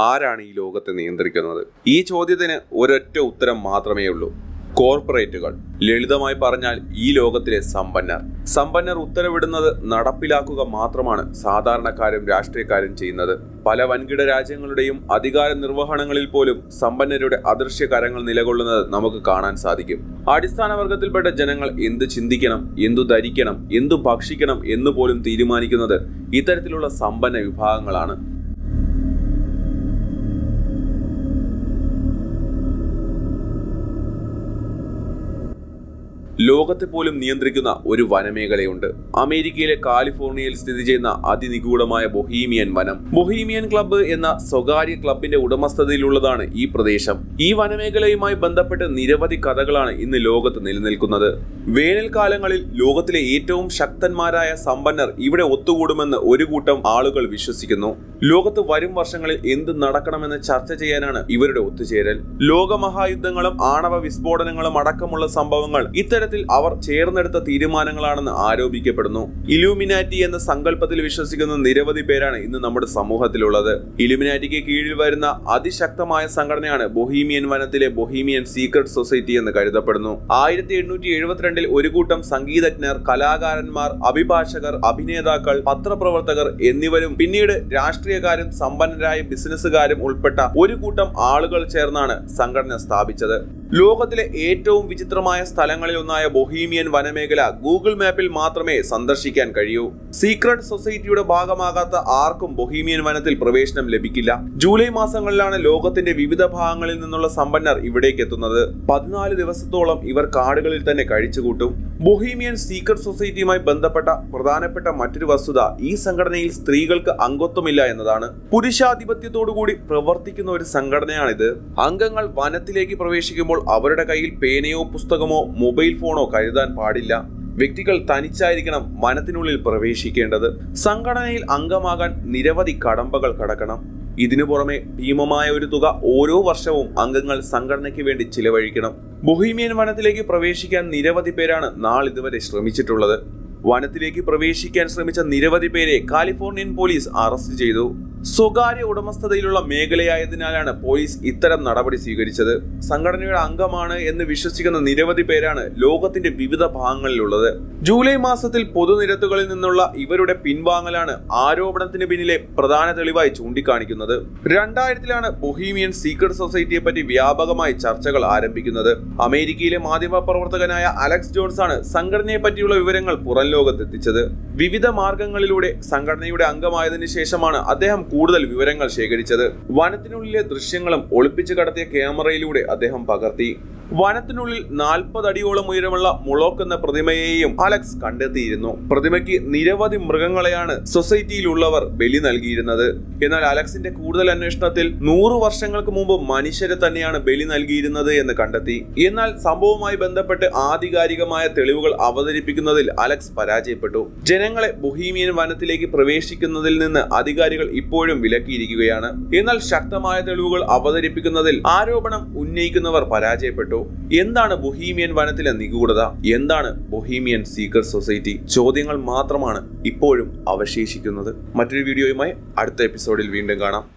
ആരാണ് ഈ ലോകത്തെ നിയന്ത്രിക്കുന്നത്? ഈ ചോദ്യത്തിന് ഒരൊറ്റ ഉത്തരം മാത്രമേ ഉള്ളൂ. കോർപ്പറേറ്റുകൾ. ലളിതമായി പറഞ്ഞാൽ ഈ ലോകത്തിലെ സമ്പന്നർ. സമ്പന്നർ ഉത്തരവിടുന്നത് നടപ്പിലാക്കുക മാത്രമാണ് സാധാരണക്കാരും രാഷ്ട്രീയക്കാരും ചെയ്യുന്നത്. പല വൻകിട രാജ്യങ്ങളുടെയും അധികാര നിർവഹണങ്ങളിൽ പോലും സമ്പന്നരുടെ അദൃശ്യ കരങ്ങൾ നിലകൊള്ളുന്നത് നമുക്ക് കാണാൻ സാധിക്കും. അടിസ്ഥാന വർഗത്തിൽപ്പെട്ട ജനങ്ങൾ എന്ത് ചിന്തിക്കണം എന്തു ധരിക്കണം എന്തു ഭക്ഷിക്കണം എന്ന് പോലും തീരുമാനിക്കുന്നത് ഇത്തരത്തിലുള്ള സമ്പന്ന വിഭാഗങ്ങളാണ്. ലോകത്തെ പോലും നിയന്ത്രിക്കുന്ന ഒരു വനമേഖലയുണ്ട്. അമേരിക്കയിലെ കാലിഫോർണിയയിൽ സ്ഥിതി ചെയ്യുന്ന അതിനിഗൂഢമായ ബൊഹീമിയൻ വനം. ബൊഹീമിയൻ ക്ലബ്ബ് എന്ന സ്വകാര്യ ക്ലബിന്റെ ഉടമസ്ഥതയിലുള്ളതാണ് ഈ പ്രദേശം. ഈ വനമേഖലയുമായി ബന്ധപ്പെട്ട് നിരവധി കഥകളാണ് ഇന്ന് ലോകത്ത് നിലനിൽക്കുന്നത്. വേനൽക്കാലങ്ങളിൽ ലോകത്തിലെ ഏറ്റവും ശക്തന്മാരായ സമ്പന്നർ ഇവിടെ ഒത്തുകൂടുമെന്ന് ഒരു കൂട്ടം ആളുകൾ വിശ്വസിക്കുന്നു. ലോകത്ത് വരും വർഷങ്ങളിൽ എന്ത് നടക്കണമെന്ന് ചർച്ച ചെയ്യാനാണ് ഇവരുടെ ഒത്തുചേരൽ. ലോകമഹായുദ്ധങ്ങളും ആണവ വിസ്ഫോടനങ്ങളും അടക്കമുള്ള സംഭവങ്ങൾ ഇത്തരത്തിൽ അവർ ചേർന്നെടുത്ത തീരുമാനങ്ങളാണെന്ന് ആരോപിക്കപ്പെടുന്നു. ഇലൂമിനാറ്റി എന്ന സങ്കല്പത്തിൽ വിശ്വസിക്കുന്ന നിരവധി പേരാണ് ഇന്ന് നമ്മുടെ സമൂഹത്തിലുള്ളത്. ഇലുമിനാറ്റിക്ക് കീഴിൽ വരുന്ന അതിശക്തമായ സംഘടനയാണ് ബൊഹീമിയൻ വനത്തിലെ ബൊഹീമിയൻ സീക്രട്ട് സൊസൈറ്റി എന്ന് കരുതപ്പെടുന്നു. ആയിരത്തി എണ്ണൂറ്റി എഴുപത്തിരണ്ടിൽ ഒരു കൂട്ടം സംഗീതജ്ഞർ കലാകാരന്മാർ അഭിഭാഷകർ അഭിനേതാക്കൾ പത്രപ്രവർത്തകർ എന്നിവരും പിന്നീട് രാഷ്ട്രീയക്കാരും സമ്പന്നരായ ബിസിനസ്സുകാരും ഉൾപ്പെട്ട ഒരു കൂട്ടം ആളുകൾ ചേർന്നാണ് സംഘടന സ്ഥാപിച്ചത്. ലോകത്തിലെ ഏറ്റവും വിചിത്രമായ സ്ഥലങ്ങളിൽ ഒന്നായ ബൊഹീമിയൻ വനമേഖല ഗൂഗിൾ മാപ്പിൽ മാത്രമേ സന്ദർശിക്കാൻ കഴിയൂ. സീക്രട്ട് സൊസൈറ്റിയുടെ ഭാഗമാകാത്ത ആർക്കും ബൊഹീമിയൻ വനത്തിൽ പ്രവേശനം ലഭിക്കില്ല. ജൂലൈ മാസങ്ങളിലാണ് ലോകത്തിന്റെ വിവിധ ഭാഗങ്ങളിൽ നിന്നുള്ള സമ്പന്നർ ഇവിടേക്ക് എത്തുന്നത്. പതിനാല് ദിവസത്തോളം ഇവർ കാടുകളിൽ തന്നെ കഴിച്ചുകൂട്ടും. ബൊഹീമിയൻ സീക്രട്ട് സൊസൈറ്റിയുമായി ബന്ധപ്പെട്ട പ്രധാനപ്പെട്ട മറ്റൊരു വസ്തുത ഈ സംഘടനയിൽ സ്ത്രീകൾക്ക് അംഗത്വമില്ല എന്നതാണ്. പുരുഷാധിപത്യത്തോടുകൂടി പ്രവർത്തിക്കുന്ന ഒരു സംഘടനയാണിത്. അംഗങ്ങൾ വനത്തിലേക്ക് പ്രവേശിക്കുമ്പോൾ അവരുടെ കയ്യിൽ പേനയോ പുസ്തകമോ മൊബൈൽ ഫോണോ കരുതാൻ പാടില്ല. വ്യക്തികൾ തനിച്ചായിരിക്കണം വനത്തിനുള്ളിൽ പ്രവേശിക്കേണ്ടത്. സംഘടനയിൽ അംഗമാകാൻ നിരവധി കടമ്പകൾ കടക്കണം. ഇതിനു പുറമെ ഭീമമായ ഒരു തുക ഓരോ വർഷവും അംഗങ്ങൾ സംഘടനയ്ക്ക് വേണ്ടി ചിലവഴിക്കണം. ബൊഹീമിയൻ വനത്തിലേക്ക് പ്രവേശിക്കാൻ നിരവധി പേരാണ് നാളിതുവരെ ശ്രമിച്ചിട്ടുള്ളത്. വനത്തിലേക്ക് പ്രവേശിക്കാൻ ശ്രമിച്ച നിരവധി പേരെ കാലിഫോർണിയൻ പോലീസ് അറസ്റ്റ് ചെയ്തു. സ്വകാര്യ ഉടമസ്ഥതയിലുള്ള മേഖലയായതിനാലാണ് പോലീസ് ഇത്തരം നടപടി സ്വീകരിച്ചത്. സംഘടനയുടെ അംഗമാണ് എന്ന് വിശ്വസിക്കുന്ന നിരവധി പേരാണ് ലോകത്തിന്റെ വിവിധ ഭാഗങ്ങളിലുള്ളത്. ജൂലൈ മാസത്തിൽ പൊതുനിരത്തുകളിൽ നിന്നുള്ള ഇവരുടെ പിൻവാങ്ങലാണ് ആരോപണത്തിന് പിന്നിലെ പ്രധാന തെളിവായി ചൂണ്ടിക്കാണിക്കുന്നത്. രണ്ടായിരത്തിലാണ് ബൊഹീമിയൻ സീക്രട്ട് സൊസൈറ്റിയെ പറ്റി വ്യാപകമായി ചർച്ചകൾ ആരംഭിക്കുന്നത്. അമേരിക്കയിലെ മാധ്യമ പ്രവർത്തകനായ അലക്സ് ജോൺസ് ആണ് സംഘടനയെ പറ്റിയുള്ള വിവരങ്ങൾ പുറം ലോകത്തെത്തിച്ചത്. വിവിധ മാർഗങ്ങളിലൂടെ സംഘടനയുടെ അംഗമായതിനു ശേഷമാണ് അദ്ദേഹം കൂടുതൽ വിവരങ്ങൾ ശേഖരിച്ചത് വനത്തിനുള്ളിലെ ദൃശ്യങ്ങളും ഒളിപ്പിച്ചു കടത്തിയ ക്യാമറയിലൂടെ അദ്ദേഹം പകർത്തി. വനത്തിനുള്ളിൽ നാൽപ്പത് അടിയോളം ഉയരമുള്ള മുളോക്ക് എന്ന പ്രതിമയെയും അലക്സ് കണ്ടെത്തിയിരുന്നു. പ്രതിമയ്ക്ക് നിരവധി മൃഗങ്ങളെയാണ് സൊസൈറ്റിയിലുള്ളവർ ബലി നൽകിയിരുന്നത്. എന്നാൽ അലക്സിന്റെ കൂടുതൽ അന്വേഷണത്തിൽ നൂറു വർഷങ്ങൾക്ക് മുമ്പ് മനുഷ്യരെ തന്നെയാണ് ബലി നൽകിയിരുന്നത് എന്ന് കണ്ടെത്തി. എന്നാൽ സംഭവവുമായി ബന്ധപ്പെട്ട് ആധികാരികമായ തെളിവുകൾ അവതരിപ്പിക്കുന്നതിൽ അലക്സ് പരാജയപ്പെട്ടു. ജനങ്ങളെ ബൊഹീമിയൻ വനത്തിലേക്ക് പ്രവേശിക്കുന്നതിൽ നിന്ന് അധികാരികൾ ഇപ്പോഴും വിലക്കിയിരിക്കുകയാണ്. എന്നാൽ ശക്തമായ തെളിവുകൾ അവതരിപ്പിക്കുന്നതിൽ ആരോപണം ഉന്നയിക്കുന്നവർ പരാജയപ്പെട്ടു. എന്താണ് ബൊഹീമിയൻ വനത്തിലെ നിഗൂഢത? എന്താണ് ബൊഹീമിയൻ സീക്രട്ട് സൊസൈറ്റി? ചോദ്യങ്ങൾ മാത്രമാണ് ഇപ്പോഴും അവശേഷിക്കുന്നത്. മറ്റൊരു വീഡിയോയുമായി അടുത്ത എപ്പിസോഡിൽ വീണ്ടും കാണാം.